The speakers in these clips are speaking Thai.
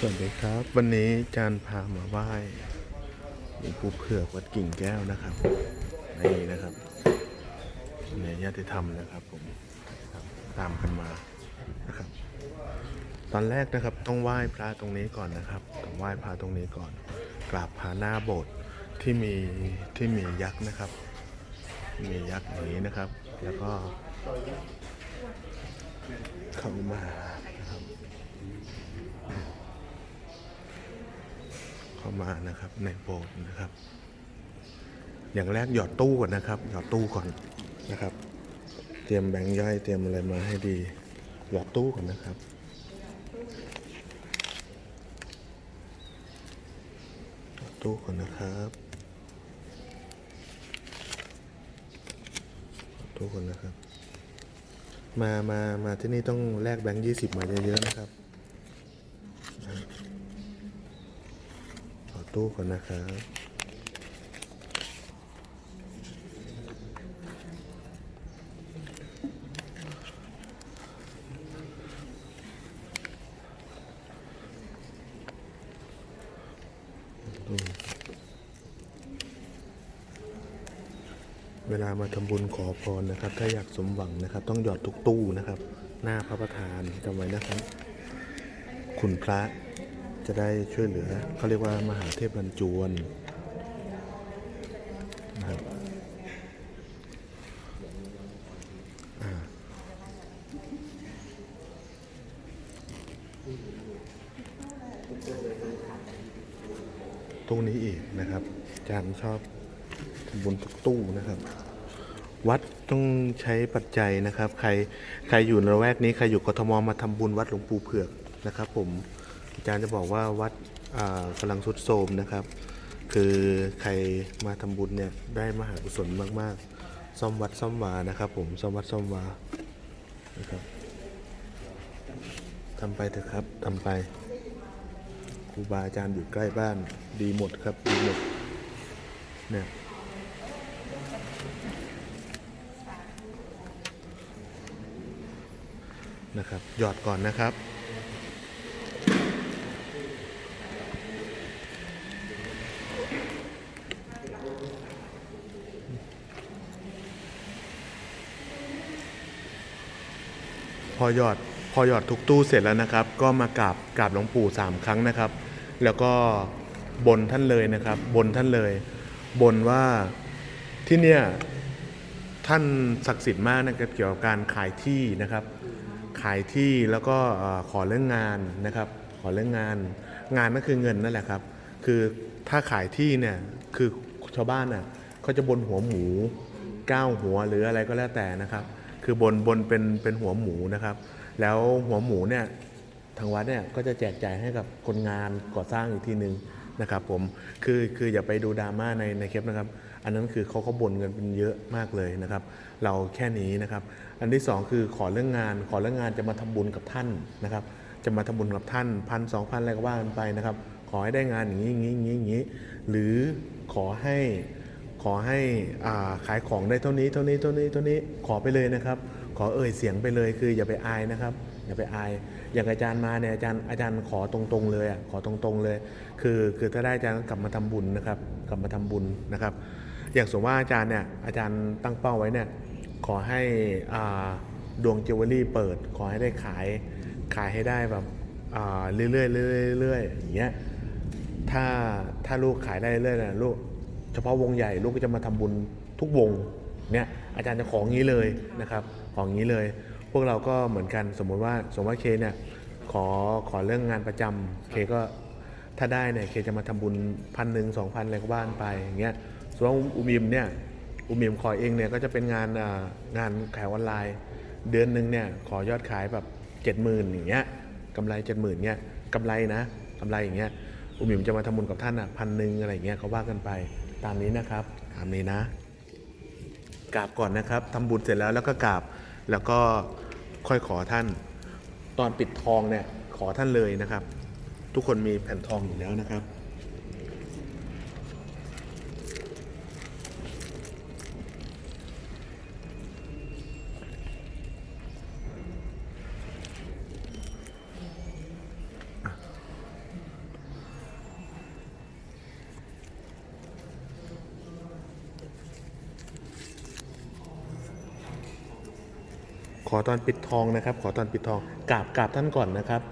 สวัสดีครับ วันนี้จานพามาไหว้หลวงปู่เผือกวัดกิ่งแก้วนะครับนี่นะครับเนี่ยญาติธรรมนะครับผมตามกันมานะครับ ตอนแรกนะครับต้องไหว้พระตรงนี้ก่อนนะครับต้องไหว้พระตรงนี้ก่อน กราบพระหน้าโบสถ์ที่มีที่มียักษ์นะครับ มียักษ์อย่างนี้นะครับ แล้วก็เข้ามานะครับ เข้ามานะครับ ในโบสถ์นะครับ อย่างแรกหยอดตู้ก่อนนะครับ หยอดตู้ก่อนนะครับ เตรียมแบงค์ย่อยเตรียมอะไรมาให้ดี หยอดตู้ก่อนนะครับหยอดตู้ก่อนนะครับหยอดตู้ก่อนนะครับ มา มา มาที่นี่ต้องแลกแบงค์ยี่สิบมาเยอะๆนะครับ ตู้ก่อนนะครับเวลามาทำบุญขอพรนะครับ ถ้าอยากสมหวังนะครับ ต้องหยอดทุกตู้นะครับ หน้าพระประธานจำไว้นะครับ คุณพระ จะได้ช่วยเหลือเขาเรียกว่ามหาเทพบรรจวนนะครับตู้นี้อีกนะครับอาจารย์ชอบทำบุญทุกตู้นะครับ วัดต้องใช้ปัจจัยนะครับ ใครใครอยู่ในละแวกนี้ ใครอยู่กทมมาทำบุญวัดหลวงปู่เผือกนะครับผม อาจารย์จะบอกว่าวัดอ่ากำลังทรุดโทรมนะครับ คือใครมาทำบุญเนี่ยได้มหากุศลมาก ๆ ซ่อมวัดซ่อมวานะครับ ผมซ่อมวัดซ่อมวานะครับทำไปเถอะครับทำไปครูบาอาจารย์อยู่ใกล้บ้านดีหมดครับดีหมดเนี่ยนะครับหยอดก่อนนะครับ อหยอดพอหยอดทุกตู้เสร็จแล้วนะครับ ก็มากราบกราบหลวงปู่สามครั้งนะครับ แล้วก็บนท่านเลยนะครับ บนท่านเลย บนว่าที่เนี่ยท่านศักดิ์สิทธิ์มากนะครับเกี่ยวกับการขายที่นะครับ ขายที่แล้วก็ขอเรื่องงานนะครับ ขอเรื่องงาน งานก็คือเงินนั่นแหละครับ คือถ้าขายที่เนี่ยคือชาวบ้านน่ะเขาจะบนหัวหมูก้าวหัวหรืออะไรก็แล้วแต่นะครับ คือบนบนเป็นเป็นหัวหมูนะครับ แล้วหัวหมูเนี่ยทางวัดเนี่ยก็จะแจกจ่ายให้กับคนงานก่อสร้างอีกทีหนึ่งนะครับผมคือคืออย่าไปดูดราม่าในในคลิปนะครับ อันนั้นคือเขาเขาบ่นกันเป็นเยอะมากเลยนะครับ เราแค่นี้นะครับ อันที่สองคือขอเรื่องงาน ขอเรื่องงานจะมาทำบุญกับท่านนะครับ จะมาทำบุญกับท่านพันสองพันอะไรก็ว่ากันไปนะครับ ขอให้ได้งานอย่างนี้อย่างนี้อย่างนี้อย่างนี้หรือขอให้ อให้ขายของได้เท่านี้เท่านี้เท่านี้เท่านี้ขอไปเลยนะครับ ขอเอ่ยเสียงไปเลยคืออย่าไปอายนะครับ อย่าไปอาย อย่างอาจารย์มาเนี่ยอาจารย์อาจารย์ขอตรงๆเลยอะขอตรงๆเลย คือคือถ้าได้อาจารย์กลับมาทำบุญนะครับ กลับมาทำบุญนะครับ อย่างสมมติว่าอาจารย์เนี่ยอาจารย์ตั้งเป้าไว้เนี่ยขอให้ดวงจิวเวลรี่เปิด ขอให้ได้ขายขายให้ได้แบบอ่าเรื่อยๆเรื่อยๆเรื่อยๆอย่างเงี้ยถ้าถ้าลูกขายได้เรื่อยๆนะลูก เฉพาะวงใหญ่ลูกก็จะมาทำบุญทุกวงเนี่ยอาจารย์จะของงี้เลยนะครับ ของงี้เลย พวกเราก็เหมือนกันสมมติว่าสมมติว่าเคเนี่ยขอขอเรื่องงานประจำเคก็ถ้าได้เนี่ยเคจะมาทำบุญพันหนึ่งสองพันอะไรก็บ้านไปอย่างเงี้ยส่วนอุมิมเนี่ยอุมิมขอเองเนี่ยก็จะเป็นงานงานขายออนไลน์ เดือนหนึ่งเนี่ยขอยอดขายแบบเจ็ดหมื่นอย่างเงี้ยกำไรเจ็ดหมื่นเงี้ยกำไรนะกำไรอย่างเงี้ยอุมิมจะมาทำบุญกับท่านอะพันหนึ่งอะไรอย่างเงี้ยเขาว่ากันไป ตามนี้นะครับตามนี้นะกราบก่อนนะครับทำบุญเสร็จแล้วแล้วก็กราบแล้วก็ค่อยขอท่าน ตอนปิดทองเนี่ยขอท่านเลยนะครับ ทุกคนมีแผ่นทองอยู่แล้วนะครับ ขอตอนปิดทองนะครับ ขอตอนปิดทองกราบกราบท่านก่อนนะครับ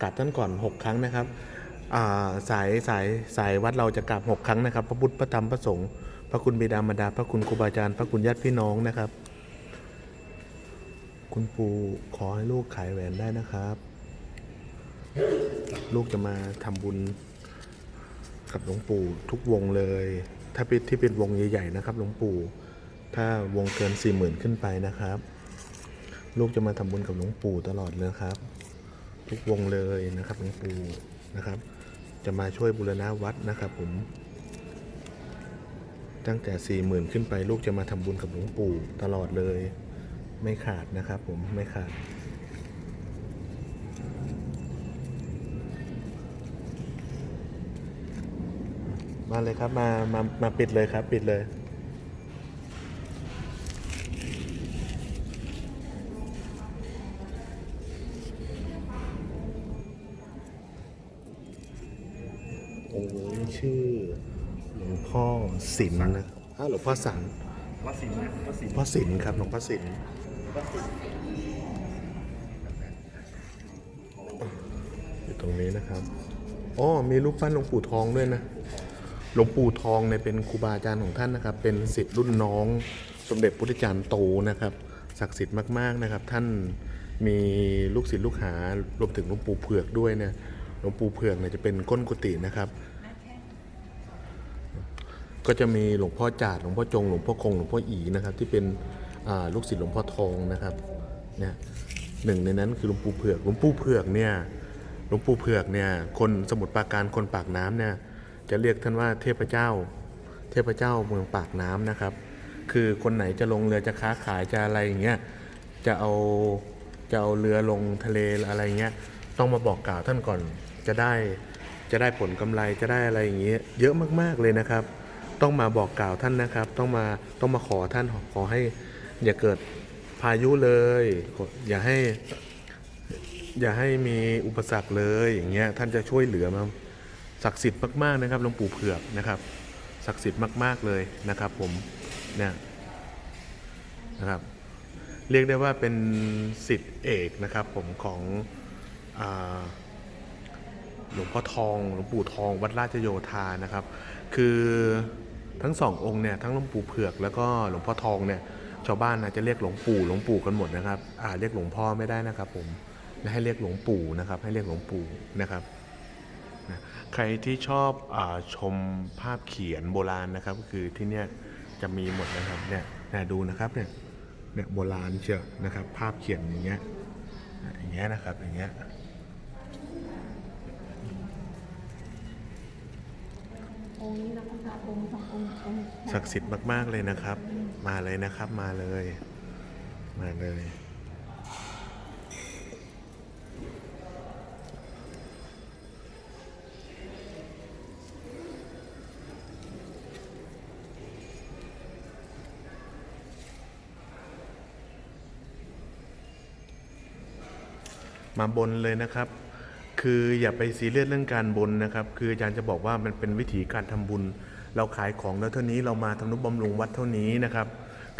กราบท่านก่อน 6 ครั้งนะครับาสายสายสายวัดเราจะกราบ6ครั้งนะครับ พระพุทธพระธรรมพระสงฆ์พระคุณบิดามารดาพระคุณครูบาอาจารย์พระคุณญาติพี่น้องนะครับ คุณปู่ขอให้ลูกขายแหวนได้นะครับ ลูกจะมาทำบุญกับหลวงปู่ทุกวงเลย ถ้าเป็นที่เป็นวงใหญ่ๆนะครับ หลวงปู่ถ้าวงเกินสี่หมื่นขึ้นไปนะครับ ลูกจะมาทำบุญกับหลวงปู่ตลอดเลยครับ ทุกวงเลยนะครับหลวงปู่นะครับ จะมาช่วยบูรณะวัดนะครับ ผม ตั้งแต่สี่หมื่นขึ้นไปลูกจะมาทำบุญกับหลวงปู่ตลอดเลย ไม่ขาดนะครับ ผมไม่ขาดมาเลยครับมามามาปิดเลยครับ ปิดเลย ชื่อหลวงพ่อสินนะอ้าหลวงพ่อสันวัดสินนะวัดสินพ่อสินครับหลวงพ่อสินอยู่ตรงนี้นะครับอ๋อมีรูปปั้นหลวงปู่ทองด้วยนะหลวงปู่ทองเนี่ยเป็นครูบาอาจารย์ของท่านนะครับ เป็นศิษย์รุ่นน้อง สมเด็จพุทธจารย์โตนะครับศักดิ์สิทธิ์มากๆนะครับ ท่านมีลูกศิษย์ลูกหารวมถึงหลวงปู่เผือกด้วยเนี่ยหลวงปู่เผือกเนี่ยจะเป็นก้นกุฏินะครับ ก็จะมีหลวงพ่อจาดหลวงพ่อจงหลวงพ่อคงหลวงพ่ออีนะครับ ที่เป็นลูกศิษย์หลวงพ่อทองนะครับเนี่ยหนึ่งในนั้นคือหลวงปู่เผือกหลวงปู่เผือกเนี่ยหลวงปู่เผือกเนี่ยคนสมุทรปราการคนปากน้ำเนี่ยจะเรียกท่านว่าเทพเจ้า เทพเจ้าเมืองปากน้ำนะครับ คือคนไหนจะลงเรือจะค้าขายจะอะไรอย่างเงี้ยจะเอาจะเอาเรือลงทะเลอะไรเงี้ยต้องมาบอกกล่าวท่านก่อนจะได้จะได้ผลกำไรจะได้อะไรอย่างเงี้ยเยอะมากๆเลยนะครับ ต้องมาบอกกล่าวท่านนะครับ ต้องมาต้องมาขอท่านขอให้อย่าเกิดพายุเลย อย่าให้ อย่าให้มีอุปสรรคเลยอย่างเงี้ยท่านจะช่วยเหลือมาศักดิ์สิทธิ์มากๆนะครับหลวงปู่เผือกนะครับศักดิ์สิทธิ์มากๆเลยนะครับ ผมเนี่ยนะครับ เรียกได้ว่าเป็นสิทธิเอกนะครับ ผมของอ่า หลวงพ่อทองหลวงปู่ทองวัดราชโยธานะครับ คือทั้งสององค์เนี่ยทั้งหลวงปู่เผือกแล้วก็หลวงพ่อทองเนี่ยชาวบ้านนะจะเรียกหลวงปู่หลวงปู่กันหมดนะครับอ่าเรียกหลวงพ่อไม่ได้นะครับ ผมให้เรียกหลวงปู่นะครับ ให้เรียกหลวงปู่นะครับนะใครที่ชอบอชมภาพเขียนโบราณนะครับก็คือที่เนี่ยจะมีหมดนะครับเนี่ยนะดูนะครับเนี่ยเนี่ยโบราณเชียวนะครับ ภาพเขียนอย่างเงี้ยอย่างเงี้ยนะครับอย่างเงี้ย องค์นี้นะคะองค์สององค์องค์ ศักดิ์สิทธิ์มาก ๆ เลยนะครับ มาเลยนะครับ มาเลย มาเลย มาบนเลยนะครับ คืออย่าไปซีเรียสเรื่องการบนนะครับ คืออาจารย์จะบอกว่ามันเป็นวิธีการทำบุญ เราขายของแล้วเท่านี้เรามาทำนุบำรุงวัดเท่านี้นะครับ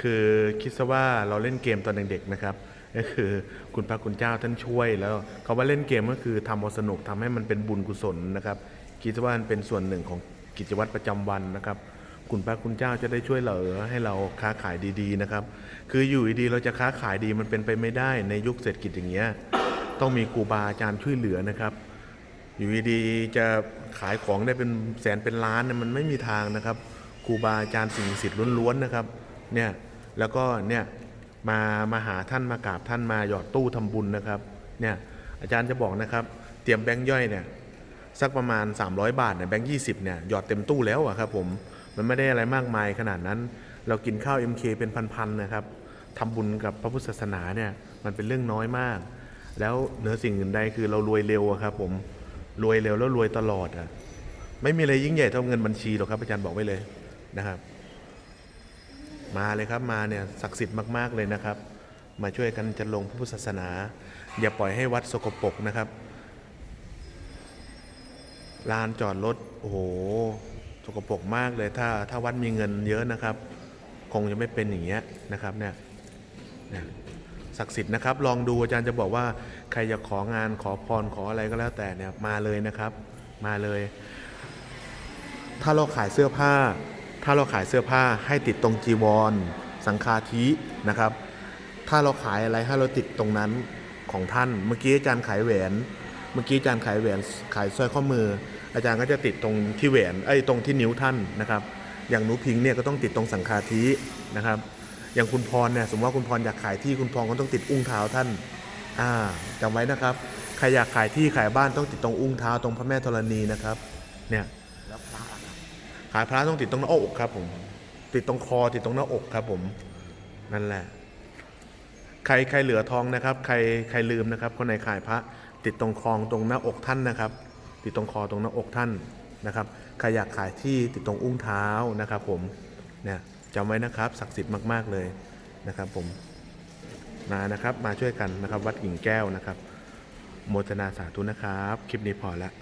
คือคิดซะว่าเราเล่นเกมตอนเด็กๆนะครับก็คือคุณพระคุณเจ้าท่านช่วย แล้วคาว่าเล่นเกมก็คือทำเอาสนุกทำให้มันเป็นบุญกุศลนะครับ คิดซะว่ามันเป็นส่วนหนึ่งของกิจวัตรประจำวันนะครับคุณพระคุณเจ้าจะได้ช่วยเหลือให้เราค้าขายดีๆนะครับ คืออยู่ดีๆเราจะค้าขายดีมันเป็นไปไม่ได้ในยุคเศรษฐกิจอย่างเงี้ย ต้องมีครูบาอาจารย์ช่วยเหลือนะครับ อยู่ดีๆจะขายของได้เป็นแสนเป็นล้านเนี่ยมันไม่มีทางนะครับครูบาอาจารย์สิ่งศักดิ์สิทธิ์ล้วนๆนะครับเนี่ยแล้วก็เนี่ยมามาหาท่านมากราบท่านมาหยอดตู้ทำบุญนะครับเนี่ยอาจารย์จะบอกนะครับ เตรียมแบงค์ย่อยเนี่ยสักประมาณ 300 บาทเนี่ยแบงค์ยีเนี่ยหยอดเต็มตู้แล้วอะครับผมมันไม่ได้อะไรมากมายขนาดนั้น เรากินข้าว MK เป็นพันๆนะครับทำบุญกับพระพุทธศาสนาเนี่ยมันเป็นเรื่องน้อยมาก แล้วเหนือสิ่งอื่นใดคือเรารวยเร็วครับผมรวยเร็วแล้วรวยตลอดอะไม่มีอะไรยิ่งใหญ่เท่าเงินบัญชีหรอกครับอาจารย์บอกไว้เลยนะครับ มาเลยครับมาเนี่ยศักดิ์สิทธิ์มากๆเลยนะครับ มาช่วยกันจันลงพระพุทธศาสนา อย่าปล่อยให้วัดสกปรกนะครับลานจอดรถโอ้โหสกปรกมากเลยถ้าถ้าวัดมีเงินเยอะนะครับ คงจะไม่เป็นอย่างเงี้ยนะครับเนี่ย ศักดิ์สิทธิ์นะครับ ลองดูอาจารย์จะบอกว่าใครจะของานขอพรขออะไรก็แล้วแต่เนี่ยมาเลยนะครับ มาเลย ถ้าเราขายเสื้อผ้า ถ้าเราขายเสื้อผ้าให้ติดตรงจีวร สังฆาทินะครับ ถ้าเราขายอะไรให้เราติดตรงนั้นของท่าน เมื่อกี้อาจารย์ขายแหวน เมื่อกี้อาจารย์ขายแหวนขายสร้อยข้อมือ อาจารย์ก็จะติดตรงที่แหวนไอ้ตรงที่นิ้วท่านนะครับ อย่างหนูพิงเนี่ยก็ต้องติดตรงสังฆาทินะครับ อย่างคุณพรเนี่ยสมมติว่าคุณพรอยากขายที่คุณพรก็ต้องติดอุ้งเท้าท่านอ่าจำไว้นะครับใครอยากขายที่ขายบ้านต้องติดตรงอุ้งเท้าตรงพระแม่ธรณีนะครับเนี่ยแล้วพระขายพระต้องติดตรงหน้าอกครับผมติดตรงคอติดตรงหน้าอกครับผมนั่นแหละ ใครใครเหลือทองนะครับ ใครใครลืมนะครับ คนไหนขายพระ ติดตรงคองตรงหน้าอกท่านนะครับ ติดตรงคอตรงหน้าอกท่านนะครับใครอยากขายที่ติดตรงอุ้งเท้านะครับ ผมเนี่ย จำไว้นะครับศักดิ์สิทธิ์มากๆเลยนะครับ ผมมานะครับ มาช่วยกันนะครับ วัดกิ่งแก้วนะครับ โมทนาสาธุนะครับ คลิปนี้พอแล้ว